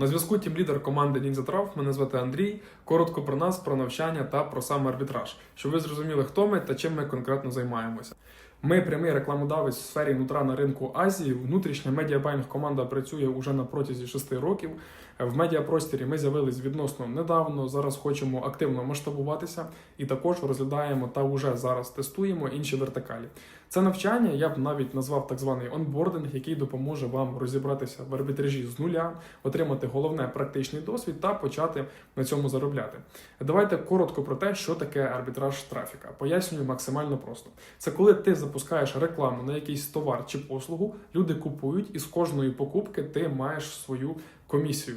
На зв'язку тімлідер команди Ninja Трав. мене звати Андрій. Коротко про нас, про навчання та про сам арбітраж, щоб ви зрозуміли, хто ми та чим ми конкретно займаємося. Ми прямий рекламодавець в сфері нутра на ринку Азії. Внутрішня медіабайнг команда працює уже на протязі 6 років. В медіапростірі ми з'явились відносно недавно. Зараз хочемо активно масштабуватися і також розглядаємо та вже зараз тестуємо інші вертикалі. Це навчання я б навіть назвав так званий онбординг, який допоможе вам розібратися в арбітражі з нуля, отримати головне практичний досвід та почати на цьому заробляти. Давайте коротко про те, що таке арбітраж трафіка. Пояснюю максимально просто. Це коли ти запускаєш рекламу на якийсь товар чи послугу, люди купують, і з кожної покупки ти маєш свою комісію.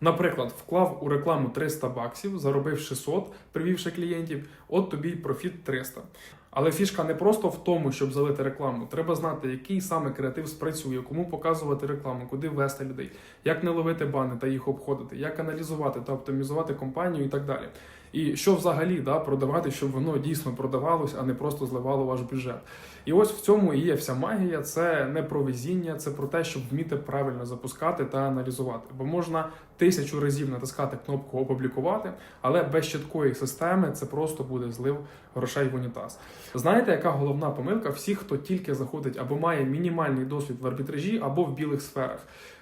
Наприклад, вклав у рекламу 300 баксів, заробив 600, привівши клієнтів, от тобі й профіт 300. Але фішка не просто в тому, щоб залити рекламу. Треба знати, який саме креатив спрацює, кому показувати рекламу, куди ввести людей, як не ловити бани та їх обходити, як аналізувати та оптимізувати компанію і так далі. І що взагалі да, продавати, щоб воно дійсно продавалось, а не просто зливало ваш бюджет. І ось в цьому і є вся магія. Це не про везіння, це про те, щоб вміти правильно запускати та аналізувати. Бо можна тисячу разів натискати кнопку опублікувати, але без чіткої системи це просто буде злив грошей в унітаз. Знаєте, яка головна помилка всіх, хто тільки заходить або має мінімальний досвід в арбітражі, або в білих сферах?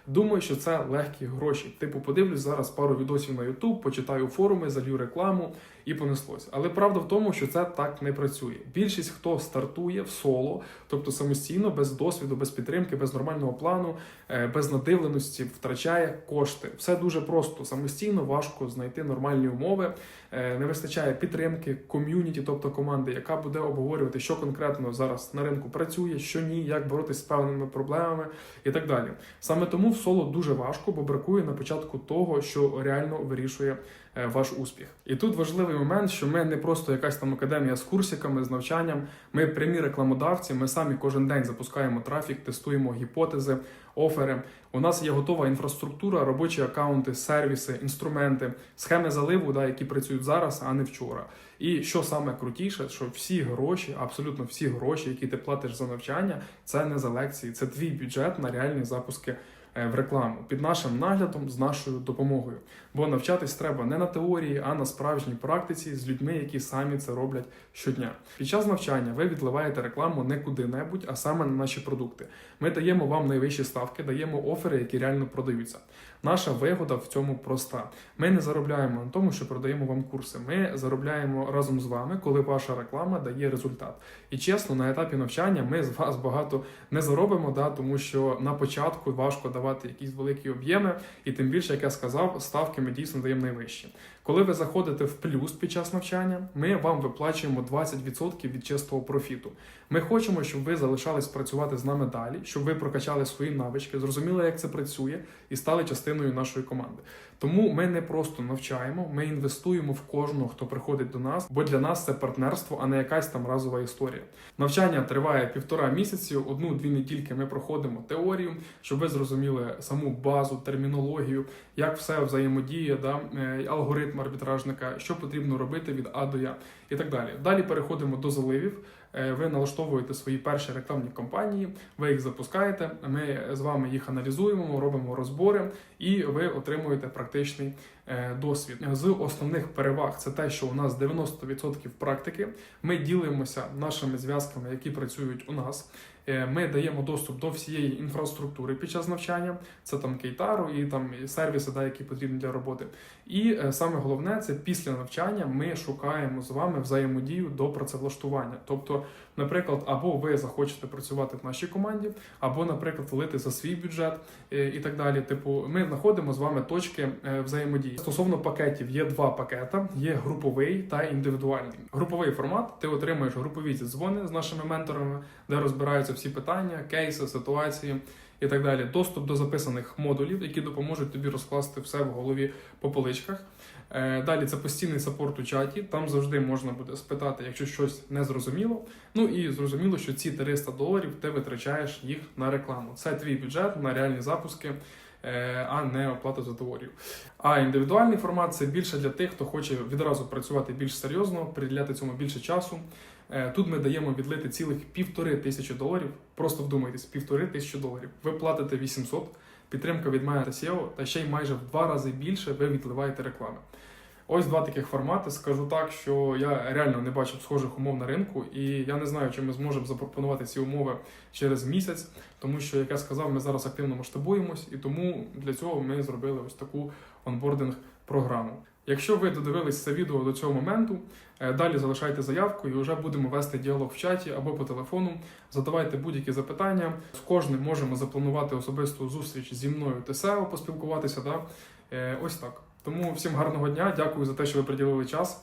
Думаю, що це легкі гроші. Типу, подивлюсь зараз пару відосів на YouTube, почитаю форуми, залью рекламу і понеслось. Але правда в тому, що це так не працює. Більшість хто стартує в соло, тобто самостійно, без досвіду, без підтримки, без нормального плану, е, без надивленості, втрачає кошти. Все дуже просто. Самостійно важко знайти нормальні умови. Е, Не вистачає підтримки, ком'юніті, тобто команди, яка буде обговорювати, що конкретно зараз на ринку працює, що ні, як боротися з певними проблемами і так далі. Саме тому в соло дуже важко, бо бракує на початку того, що реально вирішує е, ваш успіх. І тут важливий момент, що ми не просто якась там академія з курсиками, з навчанням. Ми прямі рекламодавці. Ми самі кожен день запускаємо трафік, тестуємо гіпотези, офери. У нас є готова інфраструктура, робочі акаунти, сервіси, інструменти, схеми заливу, да, які працюють зараз, а не вчора. І що саме крутіше, що всі гроші, абсолютно всі гроші, які ти платиш за навчання, це не за лекції, це твій бюджет на реальні запуски в рекламу під нашим наглядом з нашою допомогою. Бо навчатись треба не на теорії, а на справжній практиці з людьми, які самі це роблять щодня. Під час навчання ви відливаєте рекламу не куди-небудь, а саме на наші продукти. Ми даємо вам найвищі ставки, даємо офери, які реально продаються. Наша вигода в цьому проста. Ми не заробляємо на тому, що продаємо вам курси. Ми заробляємо разом з вами, коли ваша реклама дає результат. І чесно, на етапі навчання ми з вас багато не заробимо, да, тому що на початку важко давати якісь великі об'єми, і тим більше, як я сказав, ставки ми дійсно даємо найвищі. Коли ви заходите в плюс під час навчання, ми вам виплачуємо 20% від чистого профіту. Ми хочемо, щоб ви залишались працювати з нами далі, щоб ви прокачали свої навички, зрозуміли, як це працює, і стали частиною нашої команди. Тому ми не просто навчаємо, ми інвестуємо в кожного, хто приходить до нас, бо для нас це партнерство, а не якась там разова історія. Навчання триває півтора місяці, одну-дві недільки ми проходимо теорію, щоб ви зрозуміли саму базу, термінологію, як все взаємодіє, да, е, алгоритм арбітражника, що потрібно робити від А до Я і так далі. Далі переходимо до заливів. Е, Ви налаштовуєте свої перші рекламні кампанії, ви їх запускаєте. Ми з вами їх аналізуємо, робимо розбори, і ви отримуєте практичний е, досвід. З основних переваг це те, що у нас 90% практики. Ми ділимося нашими зв'язками, які працюють у нас. Е, Ми даємо доступ до всієї інфраструктури під час навчання. Це там кейтару і там сервіси, да, які потрібні для роботи. І е, саме головне це після навчання ми шукаємо з вами взаємодію до працевлаштування. Тобто, наприклад, або ви захочете працювати в нашій команді, або, наприклад, влити за свій бюджет е, і так далі. Типу, ми знаходимо з вами точки е, взаємодії. Стосовно пакетів, є два пакета: є груповий та індивідуальний. Груповий формат ти отримуєш групові дзвони з нашими менторами, де розбираються всі питання, кейси, ситуації. І так далі, доступ до записаних модулів, які допоможуть тобі розкласти все в голові по поличках. Е, Далі це постійний саппорт у чаті. Там завжди можна буде спитати, якщо щось не зрозуміло. Ну і зрозуміло, що ці 300 доларів ти витрачаєш їх на рекламу. Це твій бюджет на реальні запуски. е, А не оплата за теорію. А індивідуальний формат це більше для тих, хто хоче відразу працювати більш серйозно, приділяти цьому більше часу. Е, Тут ми даємо відлити цілих півтори тисячі доларів. Просто вдумайтесь, півтори тисячі доларів. Ви платите 800, підтримка від мене та SEO, та ще й майже в два рази більше ви відливаєте реклами. Ось два таких формати. Скажу так, що я реально не бачив схожих умов на ринку, і я не знаю, чи ми зможемо запропонувати ці умови через місяць, тому що, як я сказав, ми зараз активно масштабуємось, і тому для цього ми зробили ось таку онбординг програму. Якщо ви додивились це відео до цього моменту, е, далі залишайте заявку і вже будемо вести діалог в чаті або по телефону. Задавайте будь-які запитання. З кожним можемо запланувати особисту зустріч зі мною SEO, поспілкуватися. Да? Е, Ось так. Тому всім гарного дня, дякую за те, що ви приділили час.